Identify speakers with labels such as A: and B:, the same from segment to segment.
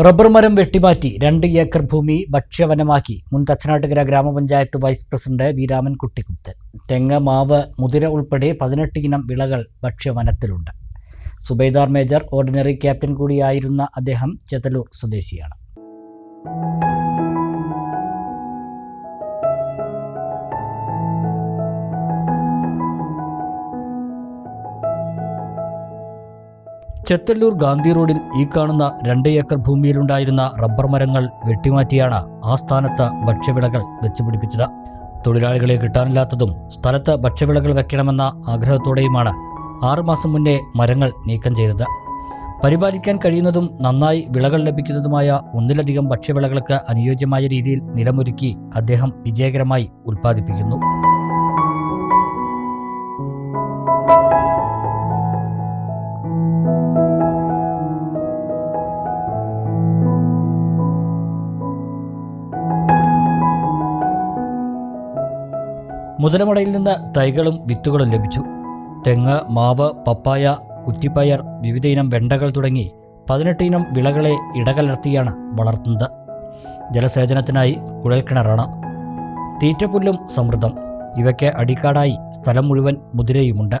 A: Rubber മരം വെട്ടിമാറ്റി രണ്ട് acre ഭൂമി ഭക്ഷ്യവനമാക്കി. മുൻ തച്ചനാട്ടുകര ഗ്രാമപഞ്ചായത്ത് വൈസ് പ്രസിഡന്റ് വി രാമൻകുട്ടി തെങ്ങ് മാവ് മുതിര ഉൾപ്പെടെ പതിനെട്ട് ഇനം വിളകൾ ഭക്ഷ്യവനത്തിലുണ്ട്. സുബൈദാർ മേജർ ഓർഡിനറി ക്യാപ്റ്റൻ കൂടിയായിരുന്ന അദ്ദേഹം ചെത്തലൂർ സ്വദേശിയാണ്. ചെത്തല്ലൂർ ഗാന്ധി റോഡിൽ ഈ കാണുന്ന രണ്ട് ഏക്കർ ഭൂമിയിലുണ്ടായിരുന്ന റബ്ബർ മരങ്ങൾ വെട്ടിമാറ്റിയാണ് ആ സ്ഥാനത്ത് ഭക്ഷ്യവിളകൾ വെച്ചുപിടിപ്പിച്ചത് തൊഴിലാളികളെ കിട്ടാനില്ലാത്തതും സ്ഥലത്ത് ഭക്ഷ്യവിളകൾ വെക്കണമെന്ന ആഗ്രഹത്തോടെയുമാണ് ആറുമാസം മുന്നേ മരങ്ങൾ നീക്കം ചെയ്തത്. പരിപാലിക്കാൻ കഴിയുന്നതും നന്നായി വിളകൾ ലഭിക്കുന്നതുമായ ഒന്നിലധികം ഭക്ഷ്യവിളകൾക്ക് അനുയോജ്യമായ രീതിയിൽ നിലമൊരുക്കി അദ്ദേഹം വിജയകരമായി ഉൽപ്പാദിപ്പിക്കുന്നു. മുതലമടയിൽ നിന്ന് തൈകളും വിത്തുകളും ലഭിച്ചു. തെങ്ങ് മാവ് പപ്പായ കുറ്റിപ്പയർ വിവിധയിനം വെണ്ടകൾ തുടങ്ങി പതിനെട്ട് ഇനം വിളകളെ ഇടകലർത്തിയാണ് വളർത്തുന്നത്. ജലസേചനത്തിനായി കുഴൽക്കിണറാണ്. തീറ്റപ്പുല്ലും സമൃദ്ധം. ഇവയ്ക്ക് അടിക്കാടായി സ്ഥലം മുഴുവൻ മുതിരയുമുണ്ട്.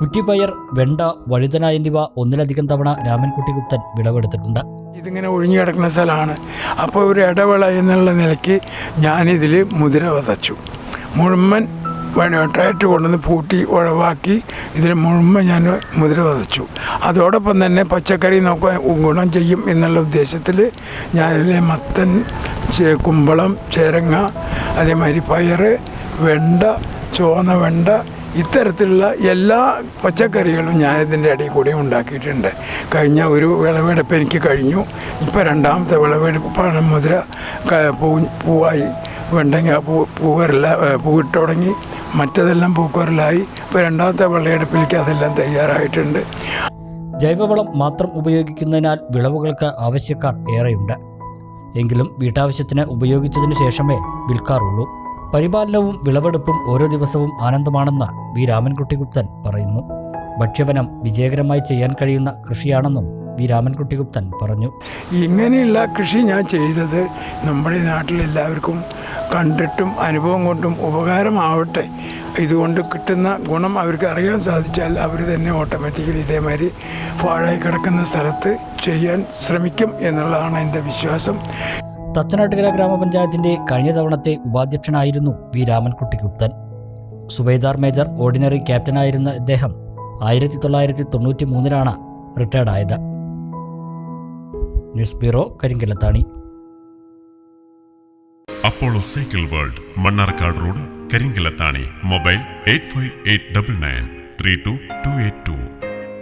A: കുറ്റിപ്പയർ വെണ്ട വഴുതന എന്നിവ ഒന്നിലധികം തവണ രാമൻകുട്ടി ഗുപ്തൻ വിളവെടുത്തിട്ടുണ്ട്.
B: ഇതിങ്ങനെ ഒഴിഞ്ഞു കിടക്കുന്ന സ്ഥലമാണ്. അപ്പോൾ ഒരു ഇടവേള എന്നുള്ള നിലയ്ക്ക് ഞാനിതിൽ മുതിര വതച്ചു. മുഴുവൻ ട്രാക്ടർ കൊണ്ടുവന്ന് പൂട്ടി ഉഴവാക്കി ഇതിൽ മുഴുവൻ ഞാൻ മുതിര വതച്ചു അതോടൊപ്പം തന്നെ പച്ചക്കറി നോക്കാൻ ഗുണം ചെയ്യും എന്നുള്ള ഉദ്ദേശത്തിൽ ഞാൻ മത്തൻ കുമ്പളം ചേരങ്ങ അതേമാതിരി പയർ വെണ്ട ചുവന്ന വെണ്ട ഇത്തരത്തിലുള്ള എല്ലാ പച്ചക്കറികളും ഞാനിതിന്റെ ഇടയിൽ കൂടി ഉണ്ടാക്കിയിട്ടുണ്ട്. കഴിഞ്ഞ ഒരു വിളവെടുപ്പ് എനിക്ക് കഴിഞ്ഞു. ഇപ്പോൾ രണ്ടാമത്തെ വിളവെടുപ്പാണ് മുതിര പൂവായി. വെണ്ടങ്ങ പൂ പൂവരല പൂവിട്ട് തുടങ്ങി മറ്റതെല്ലാം പൂക്കോരലായി. ഇപ്പോൾ രണ്ടാമത്തെ വെള്ളയെടുപ്പിലേക്ക് അതെല്ലാം തയ്യാറായിട്ടുണ്ട്.
A: ജൈവവളം മാത്രം ഉപയോഗിക്കുന്നതിനാൽ വിളവുകൾക്ക് ആവശ്യക്കാർ ഏറെയുണ്ട്. എങ്കിലും വീട്ടാവശ്യത്തിന് ഉപയോഗിച്ചതിന് ശേഷമേ വിൽക്കാറുള്ളൂ. പരിപാലനവും വിളവെടുപ്പും ഓരോ ദിവസവും ആനന്ദമാണെന്ന് വി രാമൻകുട്ടി ഗുപ്തൻ പറയുന്നു. ഭക്ഷ്യവനം വിജയകരമായി ചെയ്യാൻ കഴിയുന്ന കൃഷിയാണെന്നും വി രാമൻകുട്ടി ഗുപ്തൻ പറഞ്ഞു.
B: ഇങ്ങനെയുള്ള കൃഷി ഞാൻ ചെയ്തത് നമ്മുടെ നാട്ടിൽ എല്ലാവർക്കും കണ്ടിട്ടും അനുഭവം കൊണ്ടും ഉപകാരമാവട്ടെ. ഇതുകൊണ്ട് കിട്ടുന്ന ഗുണം അവർക്ക് അറിയാൻ സാധിച്ചാൽ അവർ തന്നെ ഓട്ടോമാറ്റിക്കലി ഇതേമാതിരി പാഴായി കിടക്കുന്ന സ്ഥലത്ത് ചെയ്യാൻ ശ്രമിക്കും എന്നുള്ളതാണ് എന്റെ വിശ്വാസം.
A: തച്ചനാട്ടുകര ഗ്രാമപഞ്ചായത്തിന്റെ കഴിഞ്ഞ തവണത്തെ ഉപാധ്യക്ഷനായിരുന്നു V Ramankutty Gupthan Subedar major ordinary ക്യാപ്റ്റനായിരുന്ന ഇദ്ദേഹം ആയിരത്തി തൊള്ളായിരത്തി തൊണ്ണൂറ്റി മൂന്നിലാണ് റിട്ടയർഡായത്. News bureau Karinkallathani
C: Apollo cycle world Mannarkkad road Karinkallathani mobile eight five eight double nine three two two eight two.